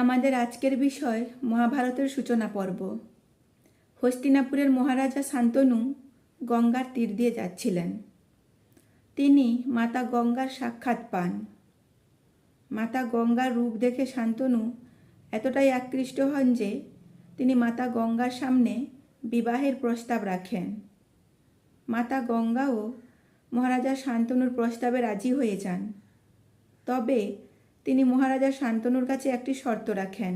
আমাদের আজকের বিষয় মহাভারতের সূচনা পর্ব। হস্তিনাপুরের মহারাজা শান্তনু গঙ্গার তীর দিয়ে যাচ্ছিলেন। তিনি মাতা গঙ্গার সাক্ষাৎ পান। মাতা গঙ্গার রূপ দেখে শান্তনু এতটাই আকৃষ্ট হন যে তিনি মাতা গঙ্গার সামনে বিবাহের প্রস্তাব রাখেন। মাতা গঙ্গাও মহারাজা শান্তনুর প্রস্তাবে রাজি হয়ে যান। তবে তিনি মহারাজা শান্তনুর কাছে একটি শর্ত রাখেন।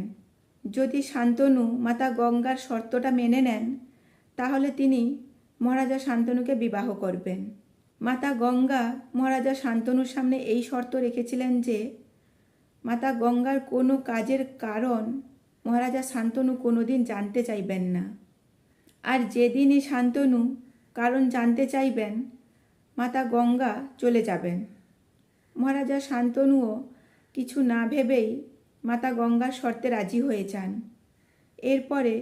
যদি শান্তনু মাতা গঙ্গার শর্তটা মেনে নেন, তাহলে তিনি মহারাজা শান্তনুকে বিবাহ করবেন। মাতা গঙ্গা মহারাজা শান্তনুর সামনে এই শর্ত রেখেছিলেন যে, মাতা গঙ্গার কোনো কাজের কারণ মহারাজা শান্তনু কোনোদিন জানতে চাইবেন না। আর যেদিনই শান্তনু কারণ জানতে চাইবেন, মাতা গঙ্গা চলে যাবেন। মহারাজা শান্তনুও কিছু না ভেবেই মাতা গঙ্গার শর্তে রাজি হয়ে যান। এরপরে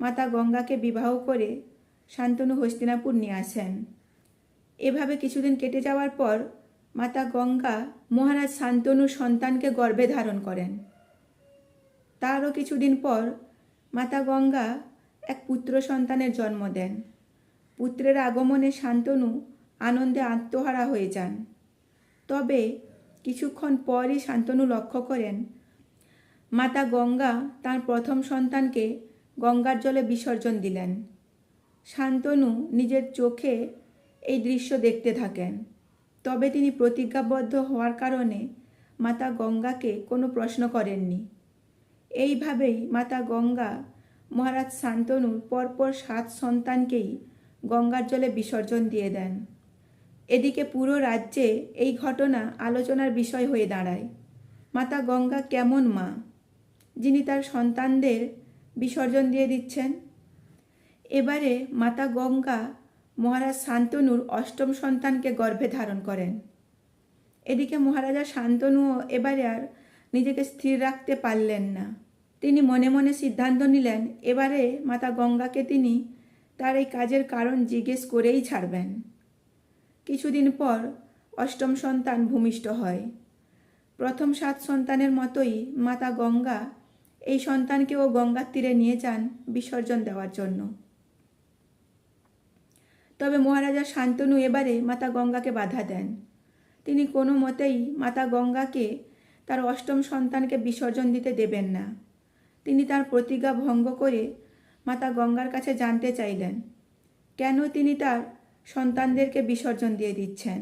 মাতা গঙ্গাকে বিবাহ করে শান্তনু হস্তিনাপুর নিয়ে আসেন। এভাবে কিছুদিন কেটে যাওয়ার পর মাতা গঙ্গা মহারাজ শান্তনু সন্তানকে গর্ভে ধারণ করেন। তারও কিছুদিন পর মাতা গঙ্গা এক পুত্র সন্তানের জন্ম দেন। পুত্রের আগমনে শান্তনু আনন্দে আত্মহারা হয়ে যান। তবে কিছুক্ষণ পরই শান্তনু লক্ষ্য করেন। মাতা গঙ্গা তার প্রথম সন্তানকে গঙ্গার জলে বিসর্জন দিলেন। শান্তনু নিজের চোখে এই দৃশ্য দেখতে থাকেন। তবে তিনি প্রতিজ্ঞাবদ্ধ হওয়ার কারণে মাতা গঙ্গাকে কোনো প্রশ্ন করেননি। এইভাবেই মাতা গঙ্গা, মহারাজ শান্তনুর পরপর সাত সন্তানকেই গঙ্গার জলে বিসর্জন দিয়ে দেন। এদিকে পুরো রাজ্যে এই ঘটনা আলোচনার বিষয় হয়ে দাঁড়ায়। মাতা গঙ্গা কেমন মা? যিনি তার সন্তানদের বিসর্জন দিয়ে দিচ্ছেন। এবারে মাতা গঙ্গা মহারাজ শান্তনুর অষ্টম সন্তানকে গর্ভে ধারণ করেন। এদিকে মহারাজা শান্তনুও এবারে আর নিজেকে স্থির রাখতে পারলেন না। তিনি মনে মনে সিদ্ধান্ত নিলেন, এবারে মাতা গঙ্গাকে তিনি তার এই কাজের কারণ জিজ্ঞেস করেই ছাড়বেন। কিছুদিন পর অষ্টম সন্তান ভূমিষ্ঠ হয়। প্রথম সাত সন্তানের মতোই মাতা গঙ্গা এই সন্তানকেও গঙ্গার তীরে নিয়ে যান বিসর্জন দেওয়ার জন্য। তবে মহারাজা শান্তনু এবারে মাতা গঙ্গাকে বাধা দেন। তিনি কোনো মতেই মাতা গঙ্গাকে তার অষ্টম সন্তানকে বিসর্জন দিতে দেবেন না। তিনি তার প্রতিজ্ঞা ভঙ্গ করে মাতা গঙ্গার কাছে জানতে চাইলেন। কেন তিনি তার সন্তানদেরকে বিসর্জন দিয়ে দিচ্ছেন।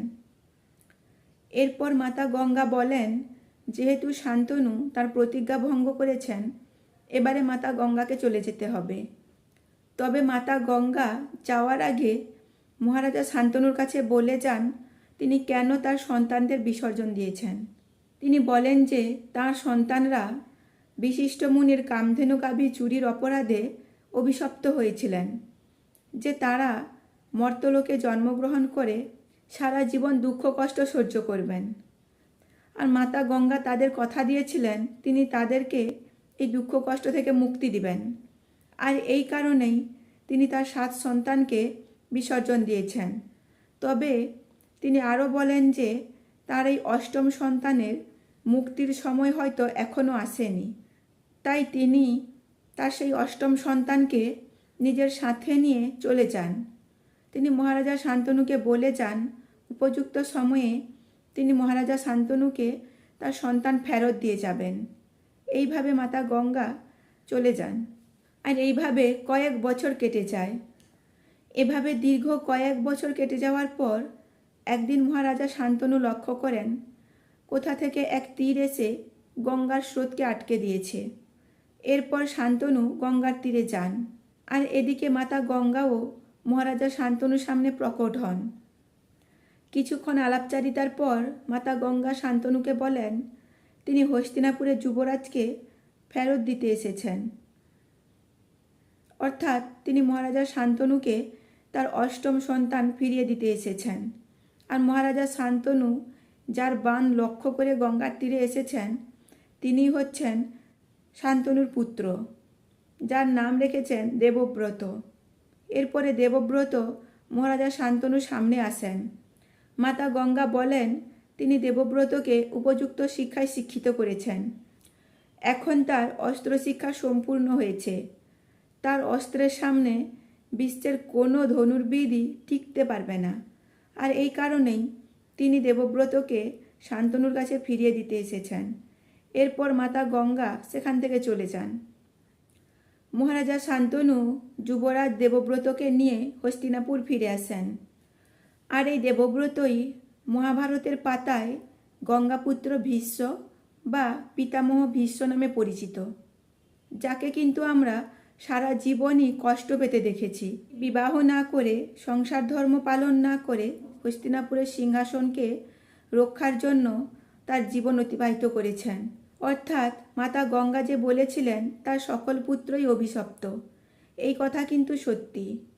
এরপর মাতা গঙ্গা বলেন, যেহেতু শান্তনু তার প্রতিজ্ঞা ভঙ্গ করেছেন, এবারে মাতা গঙ্গাকে চলে যেতে হবে। তবে মাতা গঙ্গা যাওয়ার আগে মহারাজা শান্তনুর কাছে বলে যান, তিনি কেন তার সন্তানদের বিসর্জন দিয়েছেন। তিনি বলেন যে, তার সন্তানরা বিশিষ্ট মুনির কামধেনু গাভী চুরির অপরাধে অভিশপ্ত হয়েছিলেন, যে তারা মর্তলোকে জন্মগ্রহণ করে সারা জীবন দুঃখ, কষ্ট সহ্য করবেন। আর মাতা গঙ্গা তাদের কথা দিয়েছিলেন, তিনি তাদেরকে এই দুঃখ, কষ্ট থেকে মুক্তি দিবেন। আর এই কারণেই তিনি তার সাত সন্তানকে বিসর্জন দিয়েছেন। তবে তিনি আরও বলেন যে, তার এই অষ্টম সন্তানের মুক্তির সময় হয়তো এখনও আসেনি। তাই তিনি তার সেই অষ্টম সন্তানকে নিজের সাথে নিয়ে চলে যান। তিনি মহারাজা শান্তনুকে বলে যান, উপযুক্ত সময়ে তিনি মহারাজা শান্তনুকে তার সন্তান ফেরত দিয়ে যাবেন। এইভাবে মাতা গঙ্গা চলে যান। আর এইভাবে কয়েক বছর কেটে যায়। এভাবে দীর্ঘ কয়েক বছর কেটে যাওয়ার পর একদিন মহারাজা শান্তনু লক্ষ্য করেন, কোথা থেকে এক তীর এসে গঙ্গার স্রোতকে আটকে দিয়েছে। এরপর শান্তনু গঙ্গার তীরে যান। আর এদিকে মাতা গঙ্গাও মহারাজা শান্তনুর সামনে প্রকট হন। কিছুক্ষণ আলাপচারিতার পর মাতা গঙ্গা শান্তনুকে বলেন, তিনি হস্তিনাপুরের যুবরাজকে ফেরত দিতে এসেছেন। অর্থাৎ তিনি মহারাজা শান্তনুকে তার অষ্টম সন্তান ফিরিয়ে দিতে এসেছেন। আর মহারাজা শান্তনু, যার বান লক্ষ্য করে গঙ্গার তীরে এসেছেন তিনি হচ্ছেন শান্তনুর পুত্র, যার নাম রেখেছেন দেবব্রত। এরপরে দেবব্রত মহারাজা শান্তনুর সামনে আসেন। মাতা গঙ্গা বলেন, তিনি দেবব্রতকে উপযুক্ত শিক্ষায় শিক্ষিত করেছেন। এখন তার অস্ত্রশিক্ষা সম্পূর্ণ হয়েছে। তার অস্ত্রের সামনে বিশ্বের কোনো ধনুর্বিদই টিকতে পারবে না। আর এই কারণেই তিনি দেবব্রতকে শান্তনুর কাছে ফিরিয়ে দিতে এসেছেন। এরপর মাতা গঙ্গা সেখান থেকে চলে যান। মহারাজা শান্তনু যুবরাজ দেবব্রতকে নিয়ে হস্তিনাপুর ফিরে আসেন। আর এই দেবব্রতই মহাভারতের পাতায় গঙ্গাপুত্র ভীষ্ম বা পিতামহ ভীষ্ম নামে পরিচিত, যাকে কিন্তু আমরা সারা জীবনই কষ্ট পেতে দেখেছি। বিবাহ না করে, সংসার ধর্ম পালন না করে হস্তিনাপুরের সিংহাসনকে রক্ষার জন্য তার জীবন অতিবাহিত করেছেন। অর্থাৎ মাতা গঙ্গা যে বলেছিলেন তার সকল পুত্রই অভিশপ্ত। এই কথা কিন্তু সত্যি।